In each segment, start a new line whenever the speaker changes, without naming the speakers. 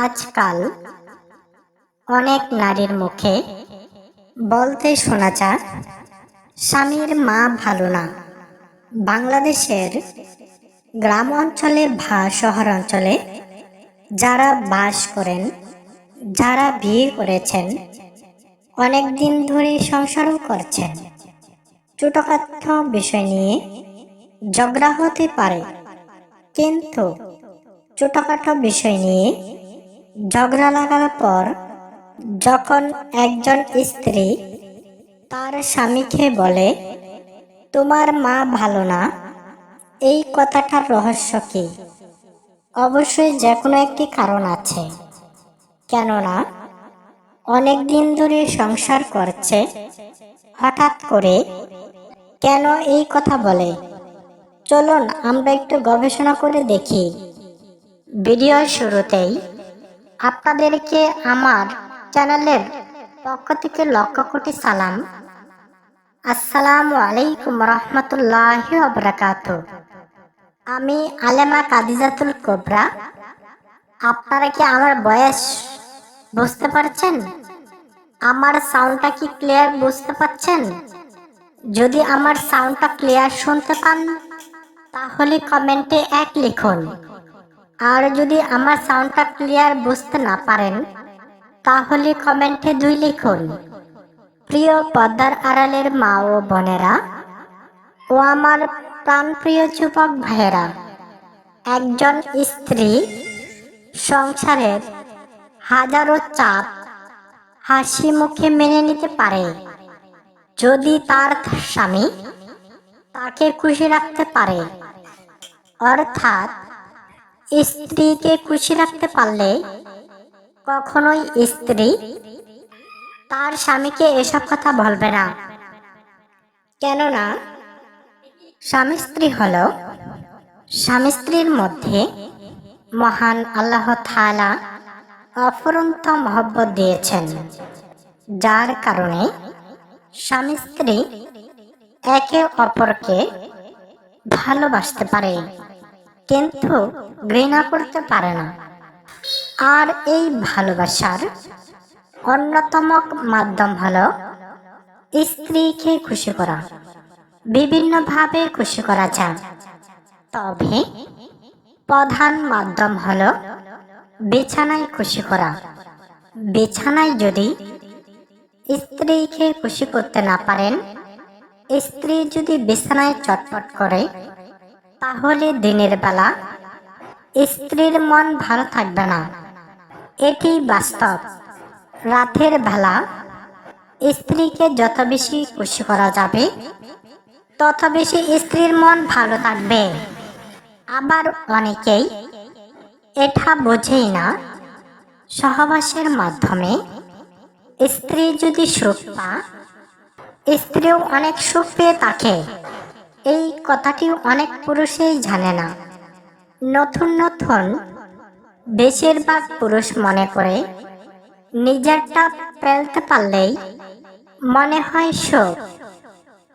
আজকাল অনেক নারীর মুখে বলতে শোনা যায়, স্বামীর মা ভালো না। বাংলাদেশের গ্রাম অঞ্চলে বা শহর অঞ্চলে যারা বাস করেন, যারা বিয়ে করেছেন, অনেক দিন ধরে সংসারও করছেন। ছোটখাটো বিষয় নিয়ে ঝগড়া হতে পারে, কিন্তু ছোটখাটো বিষয় নিয়ে ঝগড়া লাগার পর যখন একজন স্ত্রী তার স্বামীকে বলে, তোমার মা ভালো না, এই কথাটার রহস্য কি? অবশ্যই যে কোনো একটি কারণ আছে। কেননা, অনেক দিন ধরে সংসার করছে, হঠাৎ করে কেন এই কথা বলে? চলুন আমরা একটু গবেষণা করে দেখি। ভিডিওর শুরুতেই আপনাদেরকে আমার চ্যানেলের পক্ষ থেকে লক্ষ কোটি সালাম। আসসালামু আলাইকুম রহমতুল্লাহ অবরাকাত আমি আলেমা কাদিজাতুল কোবরা। আপনারা কি আমার বয়স বুঝতে পারছেন? আমার সাউন্ডটা কি ক্লিয়ার বুঝতে পারছেন? যদি আমার সাউন্ডটা ক্লিয়ার শুনতে পান, তাহলে কমেন্টে এক লিখুন। আর যদি আমার সাউন্ডটা ক্লিয়ার বুঝতে না পারেন, তাহলে কমেন্টে দুই লিখুন। প্রিয় পদ্মার আড়ালের মা ও বোনেরা ও আমার প্রাণপ্রিয় যুবক ভাইয়েরা, একজন স্ত্রী সংসারের হাজারো চাপ, হাসি মুখে মেনে নিতে পারে। যদি তার স্বামী তাকে খুশি রাখতে পারে, অর্থাৎ স্ত্রীকে খুশি রাখতে পারলে কখনোই স্ত্রী তার স্বামীকে এসব কথা বলবে না। কেননা স্বামী স্ত্রী হল স্বামী স্ত্রীর মধ্যে মহান আল্লাহ থালা অফুরন্ত মহব্বত দিয়েছেন, যার কারণে স্বামী স্ত্রী একে অপরকে ভালোবাসতে পারে। কিন্তু ঘৃণা করতে পারে না। আর এই ভালোবাসার অন্যতম মাধ্যম হল স্ত্রীকে খুশি করা। বিভিন্নভাবে খুশি করা যায়। তবে প্রধান মাধ্যম হল বিছানায় খুশি করা। বিছানায় যদি স্ত্রীকে খুশি করতে না পারেন, স্ত্রী যদি বিছানায় চটপট করে তাহলে দিনের বেলা স্ত্রীর মন ভালো থাকবে না। এটি বাস্তব। রাতের বেলা স্ত্রীকে যত বেশি খুশি করা যাবে, তত বেশি স্ত্রীর মন ভালো থাকবে। আবার অনেকেই এটা বোঝেই না। সহবাসের মাধ্যমে স্ত্রী যদি সুখ পা স্ত্রীও অনেক সুখ পেয়ে থাকে। এই কথাটি অনেক পুরুষেই জানে না। নতুন নতুন বেশিরভাগ পুরুষ মনে করে, নিজেরটা ফেলতে পারলেই মনে হয় সুখ।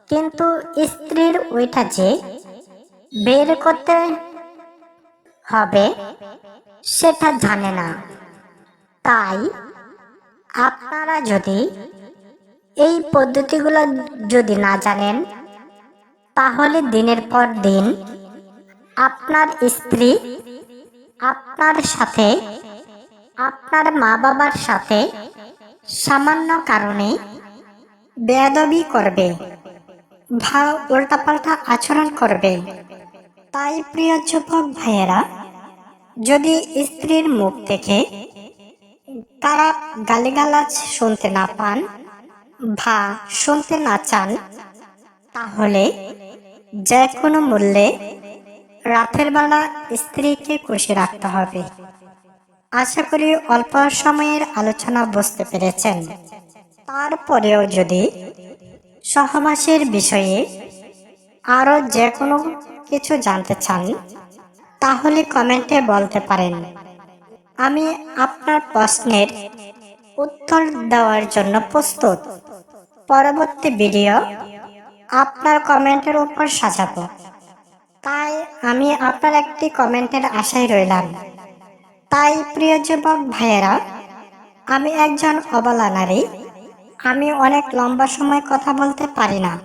কিন্তু স্ত্রীর ওইটা যে বের করতে হবে, সেটা জানে না। তাই আপনারা যদি এই পদ্ধতিগুলো যদি না জানেন তাহলে দিনের পর দিন আপনার স্ত্রী, আপনার সাথে, আপনার মা বাবার সাথে সামান্য কারণে বেয়াদবি করবে ভা উল্টাপাল্টা আচরণ করবে। তাই প্রিয় যুবক ভাইয়েরা, যদি স্ত্রীর মুখ থেকে তারা গালিগালাজ শুনতে না পান বা শুনতে না চান, তাহলে যে কোনো মূল্যে রাতের বেলা স্ত্রীকে খুশি রাখতে হবে। আশা করি অল্প সময়ের আলোচনা বুঝতে পেরেছেন। তারপরেও যদি সহবাসের বিষয়ে আরও যে কোনো কিছু জানতে চান, তাহলে কমেন্টে বলতে পারেন। আমি আপনার প্রশ্নের উত্তর দেওয়ার জন্য প্রস্তুত। পরবর্তী ভিডিও আপনার কমেন্টের উপর সাজাবো। তাই আমি আপনার একটি কমেন্টের আশায় রইলাম। তাই প্রিয় যুবক ভাইয়েরা, আমি একজন অবলা নারী। আমি অনেক লম্বা সময় কথা বলতে পারি না।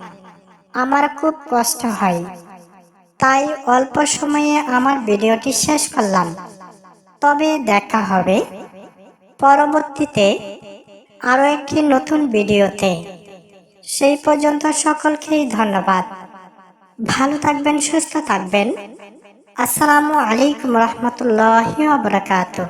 আমার খুব কষ্ট হয়। তাই অল্প সময়ে আমার ভিডিওটি শেষ করলাম। তবে দেখা হবে। পরবর্তীতে আরও একটি নতুন ভিডিওতে। সেই পর্যন্ত সকলকেই ধন্যবাদ। ভালো থাকবেন সুস্থ থাকবেন। আসসালামু আলাইকুম রহমতুল্লাহ বারকাতুহ।